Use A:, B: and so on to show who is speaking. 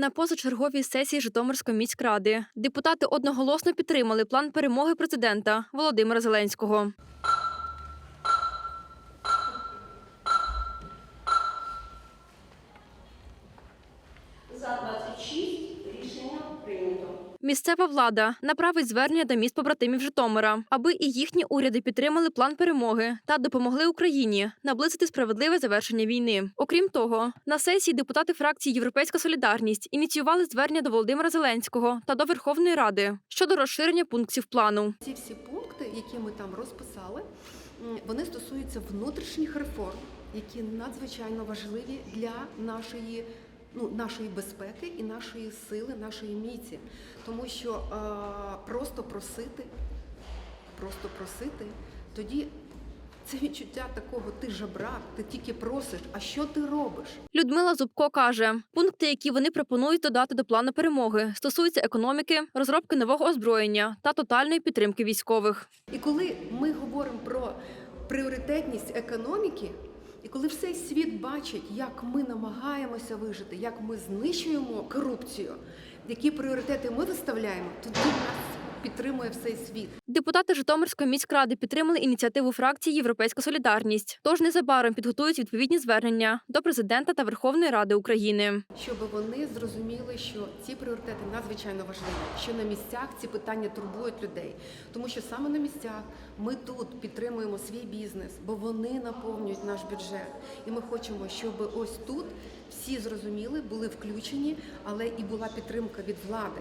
A: На позачерговій сесії Житомирської міськради депутати одноголосно підтримали план перемоги президента Володимира Зеленського.
B: За 26 рішення прийнято.
A: Місцева влада направить звернення до міст побратимів Житомира, аби і їхні уряди підтримали план перемоги та допомогли Україні наблизити справедливе завершення війни. Окрім того, на сесії депутати фракції Європейська Солідарність ініціювали звернення до Володимира Зеленського та до Верховної Ради щодо розширення пунктів плану.
C: Ці всі пункти, які ми там розписали, вони стосуються внутрішніх реформ, які надзвичайно важливі для нашої. Ну, нашої безпеки і нашої сили, нашої міці, тому що е, просто просити, просто просити, тоді це відчуття такого ти жебрак, ти тільки просиш, а що ти робиш?
A: Людмила Зубко каже, пункти, які вони пропонують додати до плану перемоги, стосуються економіки, розробки нового озброєння та тотальної підтримки військових.
C: І коли ми говоримо про пріоритетність економіки, і коли всей світ бачить, як ми намагаємося вижити, як ми знищуємо корупцію, які пріоритети ми виставляємо, тоді нас підтримує всей світ.
A: Депутати Житомирської міськради підтримали ініціативу фракції Європейська Солідарність. Тож незабаром підготують відповідні звернення до президента та Верховної Ради України.
C: щоб вони зрозуміли, що ці пріоритети надзвичайно важливі, що на місцях ці питання турбують людей, тому що саме на місцях ми тут підтримуємо свій бізнес, бо вони наповнюють наш бюджет. І ми хочемо, щоб ось тут всі зрозуміли, були включені, але і була підтримка від влади.